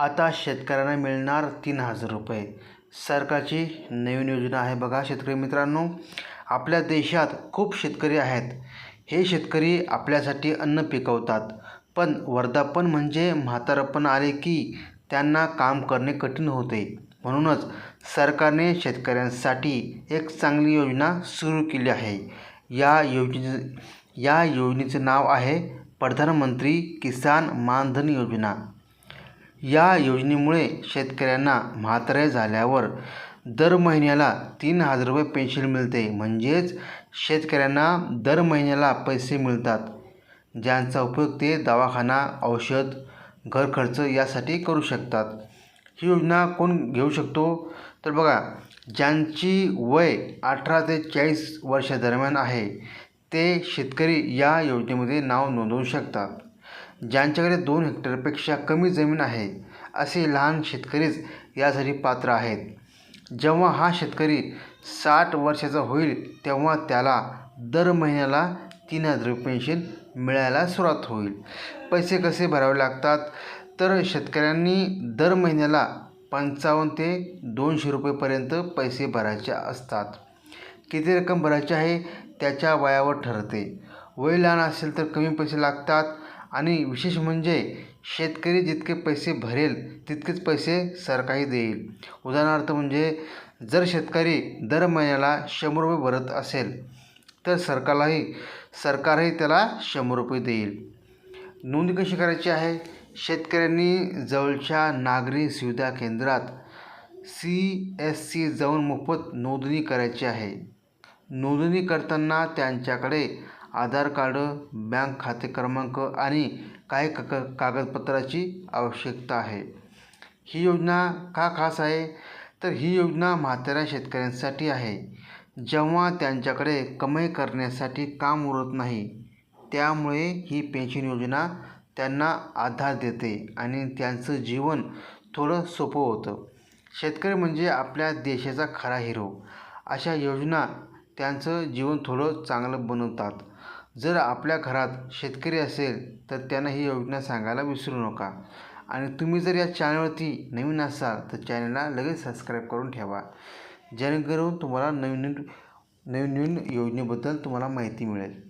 आता शेतकऱ्यांना मिळणार तीन हजार रुपये. सरकारची नवीन योजना आहे बघा शेतकरी मित्रांनो. आपल्या देशात खूप शेतकरी आहेत. हे शेतकरी आपल्यासाठी अन्न पिकवतात. पण वर्धापन म्हणजे म्हातारपण आले की त्यांना काम करणे कठीण होते. म्हणूनच सरकारने शेतकऱ्यांसाठी एक चांगली योजना सुरू केली आहे. या योजने या योजनेचे नाव आहे प्रधानमंत्री किसान मानधन योजना. या योजनेमुळे शेतकऱ्यांना म्हातारे झाल्यावर दर महिन्याला तीन हजार रुपये पेन्शन मिळते. म्हणजेच शेतकऱ्यांना दर महिन्याला पैसे मिळतात. ज्यांचा उपयोग ते दवाखाना औषध घर खर्च यासाठी करू शकतात. ही योजना कोण घेऊ शकतो? तर बघा ज्यांची वय अठरा ते चाळीस वर्षादरम्यान आहे ते शेतकरी या योजनेमध्ये नाव नोंदवू शकतात. ज्यांच्याकडे दोन हेक्टरपेक्षा कमी जमीन आहे असे लहान शेतकरीच यासाठी पात्र आहेत. जेव्हा हा शेतकरी साठ वर्षाचा होईल तेव्हा त्याला दर महिन्याला तीन हजार रुपये पेन्शन मिळायला सुरुवात होईल. पैसे कसे भरावे लागतात? तर शेतकऱ्यांनी दर महिन्याला पंचावन्न ते दोनशे रुपयेपर्यंत पैसे भरायचे असतात. किती रक्कम भरायची आहे? त्याच्या वयावर ठरते. वय लहान असेल तर कमी पैसे लागतात. आणि विशेष म्हणजे शेतकरी जितके पैसे भरेल तितकेच पैसे सरकारही देईल. उदाहरणार्थ म्हणजे जर शेतकरी दर महिन्याला शंभर रुपये भरत असेल तर सरकारलाही सरकारही त्याला शंभर रुपये देईल. नोंद कशी करायची आहे? शेतकऱ्यांनी जवळच्या नागरी सुविधा केंद्रात सी एस सी जाऊन मोफत नोंदणी करायची आहे. नोंदणी करताना त्यांच्याकडे आधार कार्ड बँक खाते क्रमांक आणि काही काग कागदपत्राची आवश्यकता आहे. ही योजना का खास आहे? तर ही योजना म्हाताऱ्या शेतकऱ्यांसाठी आहे. जेव्हा त्यांच्याकडे कमाई करण्यासाठी काम उरत नाही त्यामुळे ही पेन्शन योजना त्यांना आधार देते आणि त्यांचं जीवन थोडं सोपं होतं. शेतकरी म्हणजे आपल्या देशाचा खरा हिरो. अशा योजना त्यांचं जीवन थोडं चांगलं बनवतात. जर आपल्या घरात शेतकरी असेल तर त्यांना ही योजना सांगायला विसरू नका. आणि तुम्ही जर या चॅनलवरती नवीन असाल तर चॅनलला लगेच सबस्क्राईब करून ठेवा. जेणेकरून तुम्हाला नवीन नवीन नवीन नवीन योजनेबद्दल तुम्हाला माहिती मिळेल.